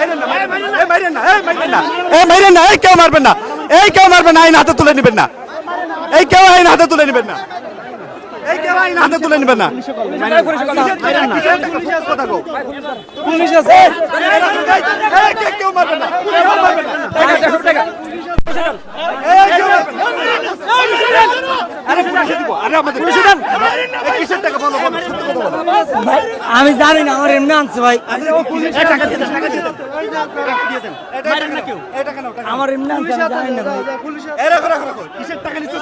এই মাইরেন না এই কেউ মারবেন না। এই কেউ মারবেন না আইন হাতে তুলে নেবেন না। এই কেউ আইন হাতে তুলে নেবেন না। এই কেউ আইন হাতে তুলে নেবেন না। পুলিশ আছে কেউ মারবেন না। এই, কেউ মারবেন না। আরে পুলিশে দিব, আরে আমাদের কিসের টাকা বলো। ভাই আমি জানি না আমার এমনি আনছে ভাই। নাও। আমার এমনি আনছে জানি না ভাই। কিসের টাকা নিচ্ছ?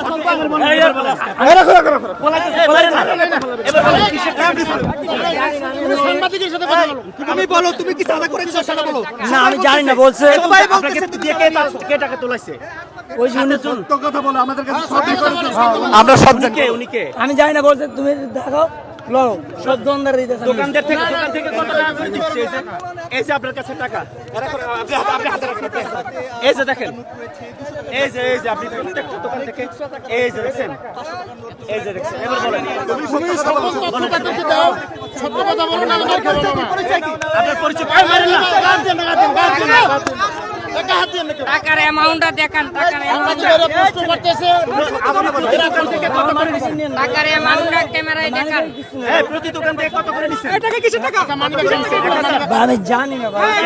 তুমি বলো। তুমি কি করেছ সেটা বলো। না আমি জানি না বলছে। কে টাকা তোলাইছে? ওই জন্য তো সত্য কথা বলো আমাদের কাছে সবই করেছে আমরা সব জানি। কে আমি জানি না বলছে তুমি দেখো লো সব দোকানদার দিতেছে দোকানদার থেকে দোকান থেকে কত টাকা করে দিচ্ছে? এই যে আপনার কাছে টাকা। আপনি হাতে- রাখুন, আপনি হাতে রাখুন। এই যে দেখেন। এই যে এই যে আপনি প্রত্যেকটা দোকান থেকে এই যে দেখছেন এই যে দেখছেন এবার বলেন। তুমি সত্য কথা বলো। বলেন। আপনার পরিচয় পাই মারেন না। টাকার অ্যামাউন্টটা দেখান টাকার টাকার অ্যামাউন্টটা ক্যামেরায় দেখান এই প্রতি দোকান থেকে কত করে নিচ্ছেন টাকা কিসের টাকা আমি জানি না ভাই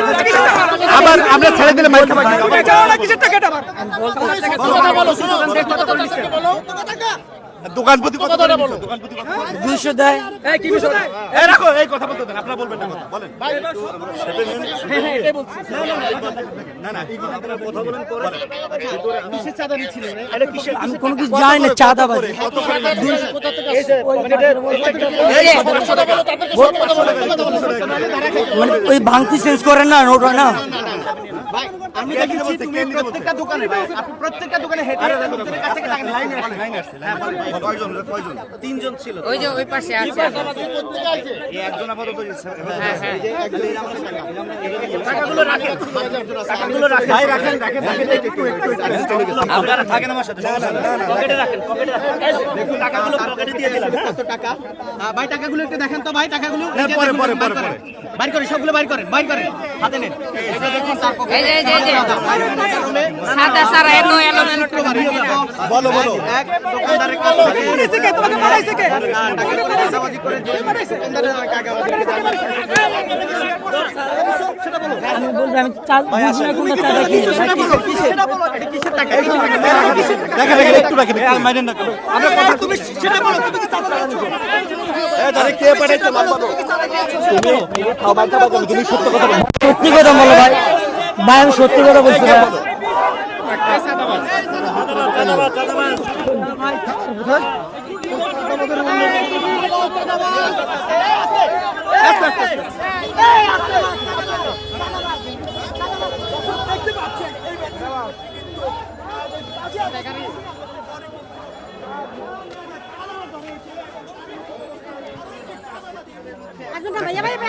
আবার আমরা ছেড়ে দিলে মাইর খাবার কিসের টাকা দোকান প্রতি কত করে বলো দোকান প্রতি কত করে? দুইশো দেয় এই রাখো এই কথা বলতে দেন আপনারা বলবেন না কথা বলেন না না আপনারা কথা বলেন পরে কিসের চাঁদা নিচ্ছিলেন এটা কিসের আমি কোনো কিছু জানি না চাঁদা বাজি কত করে এই যে, মানে ওই ভাঙতি চেঞ্জ করেন না ওটা না আমি দেখেছি তুমি প্রত্যেকটা দোকানে আপনি প্রত্যেকটা দোকানে হেঁটে প্রত্যেকের কাছ থেকে টাকা লাইনে লাইনে আসছে। হ্যাঁ। কয়জন? কয়জন তিনজন ছিল। ওই যে ওই পাশে আছে। এই একজন আপাতত হ্যাঁ হ্যাঁ। টাকাগুলো রাখেন। টাকাগুলো রাখেন। ভাই রাখেন রাখেন রাখেন। একটু একটু আপনারা থাকেন আমার সাথে পকেটে রাখেন পকেটে রাখেন। দেখুন টাকাগুলো পকেটে দিয়ে দিলাম হ্যাঁ? কত টাকা ভাই টাকাগুলো একটু দেখেন তো ভাই টাকাগুলো পরে, পরে, বাইর পরে, বাইর করেন সবগুলো বাইর করেন বাইর করেন হাতে নেন। এটা দেখুন তার পকেটে এই যে এই যে সাদা সারা এলো এলো। বলো বলো এক দোকানদারের কাছ টাকাবাজি করে জানবেন। আমি বলছি আমি চা- কোনটা চাঁদা কি সেটা বলো, কিসের? এটা কিসের টাকা? কিসের? দেখেন দেখেন একটু রাখেন মাইনেন না আমরা কথা তুমি সেটা বলো, তুমি কি চাঁদা তাহলে কে পাঠাইছে তুমি সত্য কথা বলো সত্যি কথা বলো ভাই আমি সত্যি কথা বলছি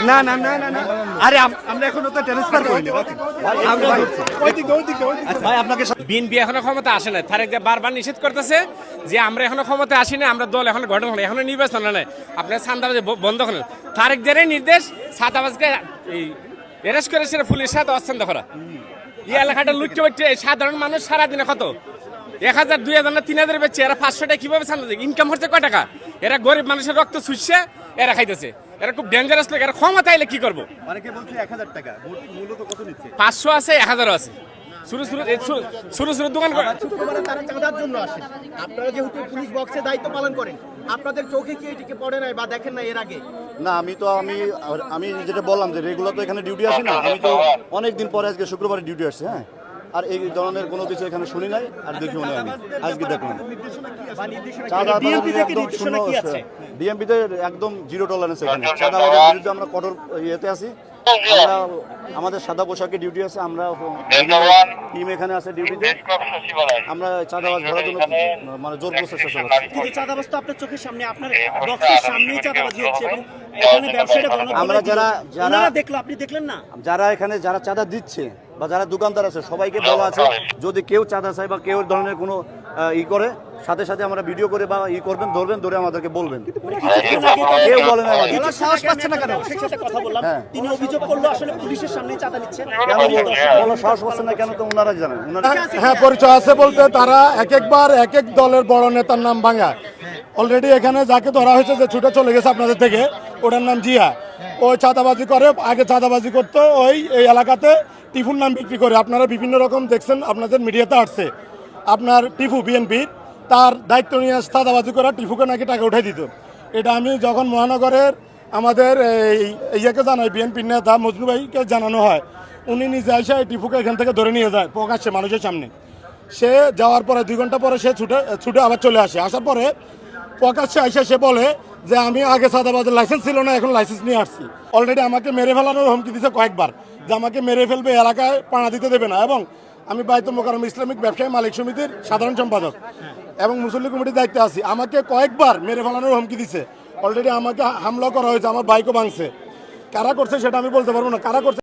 না না না না না। আরে আমরা এখনও তো ট্রান্সফার করিনি আমরা ওইদিকে ওইদিকে ভাই আপনাকে বিএনপি এখনও ক্ষমতা আসে না তারেক বারবার নিষেধ করতেছে যে আমরা এখনও ক্ষমতা আসি না আমরা দল এখন গঠন হলো এখনও নির্বাচন হয় না আপনার সান্দাবাজি বন্ধ করেন। তারেক জিয়ারই নির্দেশ সাদাবাজকে এরেস্ট করে সেটা পুলিশের সাথে অস্থান্ত করা। এই এলাকাটা লুটতে পারছে সাধারণ মানুষ সারাদিনে কত? এক হাজার দুই হাজার না তিন হাজার বেচছে এরা পাঁচশো টাকা কীভাবে ইনকাম হচ্ছে কয় টাকা? এরা গরিব মানুষের রক্ত শুষছে এরা খাইতেছে। এরা খুব ডেঞ্জারাস লোক এরা ক্ষমতা এলে কি করব? অনেকে বলছে এক হাজার টাকা মূলত কত নিচ্ছে? পাঁচশো আছে এক হাজারও আছে। শুরু শুরু এই শুরু- শুরু শুরু দোকান করে। তারা চাঁদার জন্য আসেন আপনারা যেহেতু পুলিশ বক্সে দায়িত্ব পালন করেন আপনাদের চোখে কি এটিকে পড়ে নাই বা দেখেন না এর আগে? না আমি তো আমি আমি যেটা বললাম যে রেগুলার তো এখানে ডিউটি আসি না। আমি তো অনেক দিন পরে আজকে শুক্রবারে ডিউটি আসছে হ্যাঁ। আর এই ধরনের কোনো কিছু এখানে শুনি নাই আর দেখিও না আমি আজকে দেখলাম। ডিএমপিতে একদম জিরো টলারেন্স এখানে। চাঁদা বিরুদ্ধে আমরা কঠোর ইয়েতে আছি। আমরা আমাদের সাদা পোশাকে ডিউটি আছে আমরা টিম এখানে আছে ডিউটিতে আমরা চাঁদাবাজ ধরার জন্য মানে জোর প্রচেষ্টা চালাচ্ছি। কিন্তু চাঁদাবাজ তো আপনার চোখের সামনে আপনার বক্সের সামনেই চাঁদাবাজি হচ্ছে এবং এখানে ব্যবসায়ীরা আমরা যারা- যারা- দেখল আপনি দেখলেন না? যারা এখানে যারা চাঁদা দিচ্ছে বা যারা দোকানদার আছে সবাইকে বলা আছে যদি কেউ চাঁদা চায় বা কেউ ধরনের কোনো ই করে সাথে সাথে আমরা ভিডিও করে বা ই করবেন ধরবেন ধরে আমাদেরকে বলবেন। কেউ বলে না আমাদের সাহস পাচ্ছে না কেন? সাথে কথা বললাম। হ্যাঁ। তিনি অভিযোগ করল আসলে পুলিশের সামনে চাঁদা নিচ্ছে। সাহস পাচ্ছে না কেন তো ওনারা জানেন। হ্যাঁ পরিচয় আছে বলতে তারা এক একবার এক এক দলের বড় নেতার নাম ভাঙা অলরেডি এখানে যাকে ধরা হয়েছে যে ছুটে চলে গেছে আপনাদের থেকে, ওটার নাম জিয়া। ওই চাঁদাবাজি করে, আগে চাঁদাবাজি করতো ওই, এই এলাকাতে টিফুর নাম বিক্রি করে। আপনারা বিভিন্ন রকম দেখছেন, আপনাদের মিডিয়াতে আসছে। আপনার টিফু বিএনপির তার দায়িত্ব নিয়ে চাঁদাবাজি করা টিফুকে নাকি টাকা উঠাই দিত। এটা আমি যখন মহানগরের আমাদের এই, ইয়েকে জানাই, বিএনপির নেতা মজনু ভাইকে জানানো হয়, উনি নিজে এসে টিফুকে এখান থেকে ধরে নিয়ে যায়, প্রকাশ্যে মানুষের সামনে। সে যাওয়ার পরে, দুই ঘণ্টা পরে সে ছুটে ছুটে আবার চলে আসে। আসার পরে প্রকাশ্যে এসে সে বলে যে আমি আগে সাদাবাদের লাইসেন্স ছিল না, এখন লাইসেন্স নিয়ে আসছি। অলরেডি আমাকে মেরে ফেলানোর হুমকি দিয়েছে কয়েকবার যে আমাকে মেরে ফেলবে এলাকায় পাড়া দিতে দেবে না। এবং আমি বাইতুল মোকারম ইসলামিক ব্যবসায়ী মালিক সমিতির সাধারণ সম্পাদক এবং মুসল্লি কমিটির দায়িত্বে আছি। আমাকে কয়েকবার মেরে ফেলানোর হুমকি দিছে। অলরেডি আমাকে হামলা করা হয়েছে, আমার বাইকও ভাঙছে। কারা করছে সেটা আমি বলতে পারব না। কারা করছে